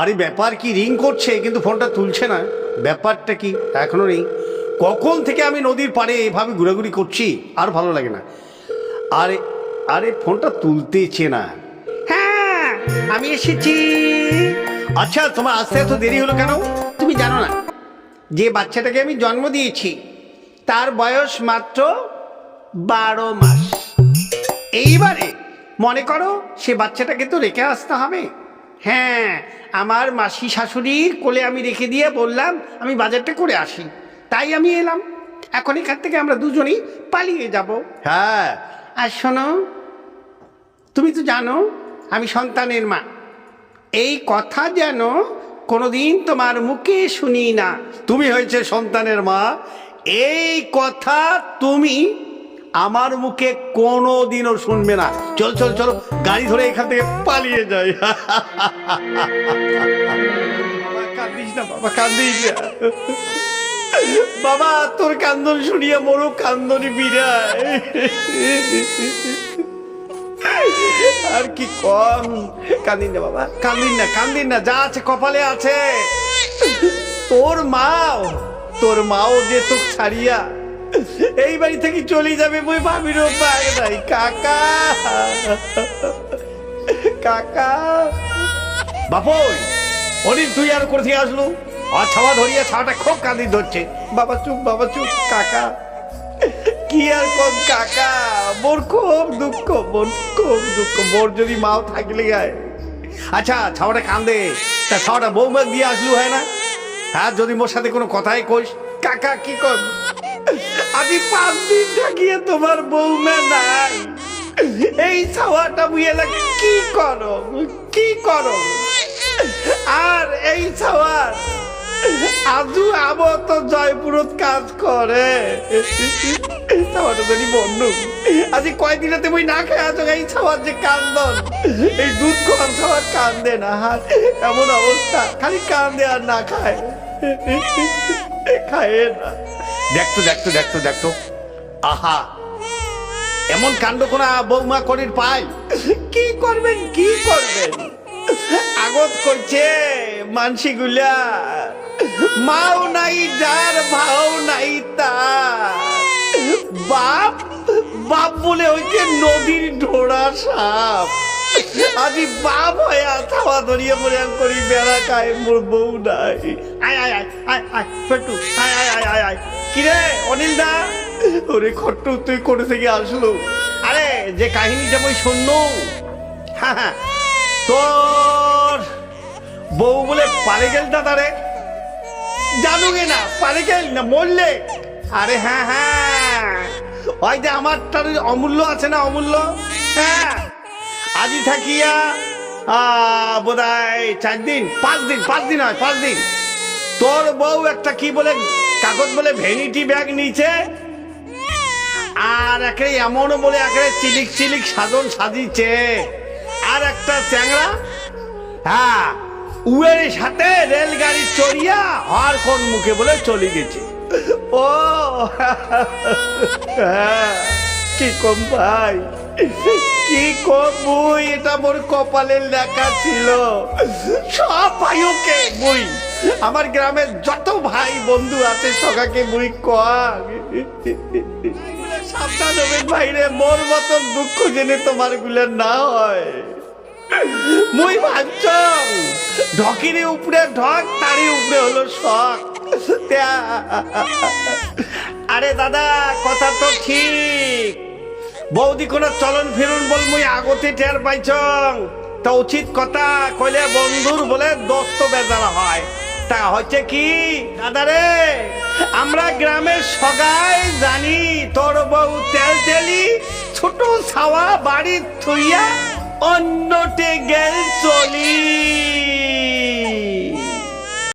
আরে ব্যাপার কি? রিং করছে কিন্তু ফোনটা তুলছে না। ব্যাপারটা কি? এখনও নেই। কখন থেকে আমি নদীর পাড়ে এভাবে ঘোরাঘুরি করছি? আর ভালো লাগে না। আরে আরে ফোনটা তুলতেছে না। হ্যাঁ আমি এসেছি। আচ্ছা তোমার আসতে এত দেরি হলো কেন? তুমি জানো না যে বাচ্চাটাকে আমি জন্ম দিয়েছি তার বয়স মাত্র বারো মাস। এইবারে মনে করো সে বাচ্চাটাকে তো রেখে আসতে হবে। হ্যাঁ আমার মাসি শাশুড়ি কোলে আমি রেখে দিয়ে বললাম আমি বাজারটা করে আসি। তাই আমি এলাম। এখন এখান থেকে আমরা দুজনেই পালিয়ে যাব। হ্যাঁ। আর শোনো তুমি তো জানো আমি সন্তানের মা। এই কথা যেন কোনোদিন তোমার মুখে শুনি না। তুমি হয়েছে সন্তানের মা। এই কথা তুমি আমার মুখে কোনো দিনও শুনবে না। চল চল চলো গাড়ি ধরে এখান থেকে পালিয়ে যাই। বাবা, তোর কান্দন শুনিয়া মরু কান্দনি বিরায় আর কি কম। কান্দিন না বাবা কান্দিন না কান্দিন না যা আছে কপালে আছে। তোর মাও তোর মাও যে তোক ছাড়িয়া এই বাড়ি থেকে চলে যাবে বই ভাবিরও পায় নাই কাকা। কাকা। বাপই, অনিল, তুই আর করে থেকে আসলু? আর ছাওয়া ধরিয়া ছাওয়াটা খুব কান্দি ধরছে। বাবা চুপ বাবা চুপ, কাকা। কি আর কম, কাকা? মোর খুব দুঃখ মোর খুব দুঃখ। মোর যদি মাও থাকলে গায়। আচ্ছা ছাওয়াটা কান্দে। তা ছাওয়াটা বৌমা দিয়ে আসলু হয় না? হ্যাঁ যদি মোর সাথে কোনো কথাই কইস। কাকা, কি কর আমি পাঁচ দিন থাকিয়ে তোমার বৌমা নাই। এই ছাওয়াটা বুয়ে লাগে কি করো? কি করো? আর এই ছাওয়ার আজু আবো তো জয়পুরত কাজ করে। ছাওয়াটা যদি বন্ধু। আজি কয়দিনেতে বই না খেয়ে আছো এই ছাওয়ার যে কান্দন। এই দুধ খাওয়ার ছাওয়ার কান্দে না। হার এমন অবস্থা। খালি কান্দে আর না খায়। খায় না। দেখতো দেখতো দেখতো দেখতো। আহা, এমন কাণ্ড কোনা বৌমা করির পাই কি করবেন কি করবেন? আগত করছে মানসি গুলা মাও নাই, যার ভাও নাই, তার। বাপ বাপ বলে হইছে নদীর ঢোড়া সাপ। আজি বাপ হয়ে থাওয়া ধরিয়ে মরে করি, বেড়া খায়, মোর বউ নাই। আয় আয় আয় আয় আয় আয় আয় আয় আয় কিরে, অনিল দা? ওরে খট্টু, তুই কোথা থেকে আসলো? আরে, যে কাহিনীটা মই শুননু হ্যাঁ হ্যাঁ তোর বউ বলে পারে গেল দাদারে জানুগে না পারে গেল না, মরলে? আরে হ্যাঁ হ্যাঁ। ওই যে আমার তার অমূল্য আছে না, অমূল্য? হ্যাঁ। আজি থাকিয়া বোধ হয় চার দিন পাঁচ দিন পাঁচ দিন হয় পাঁচ দিন। তোর বউ একটা কি বলে কাগজ বলে ভ্যানিটি ব্যাগ নিচে আর একে এমনও বলে একে চিলিক চিলিক সাধন সাজিছে আর একটা চ্যাংরা হ্যাঁ উয়ের সাথে রেলগাড়ি চড়িয়া আর কোন মুখে বলে চলে গেছে। ও হ্যাঁ, কি কম ভাই। কি কম বই এটা মোর কপালের লেখা ছিল। সব ভাইওকে বই আমার গ্রামের যত ভাই বন্ধু আছে সকাকে বই কয় সাবধান হবেন ভাইরে, মোর মতন দুঃখ জেনে তোমারগুলো না হয়। মুই ভাবছং ঢকিরে উপরে ঢক, তারি উপরে হলো শখ আরে দাদা, কথা তো ঠিক। বৌদি কোনো চলন ফিরুন বল মুই আগতে টের পাইছং। তা উচিত কথা কইলে বন্ধুর বলে দোস্ত বেজার হয়। তা হচ্ছে কি? দাদারে আমরা গ্রামের সগাই জানি তোর বউ তেল তেলি, ছোট ছাওয়া বাড়ি থুইয়া অন্যটে গেল চলি।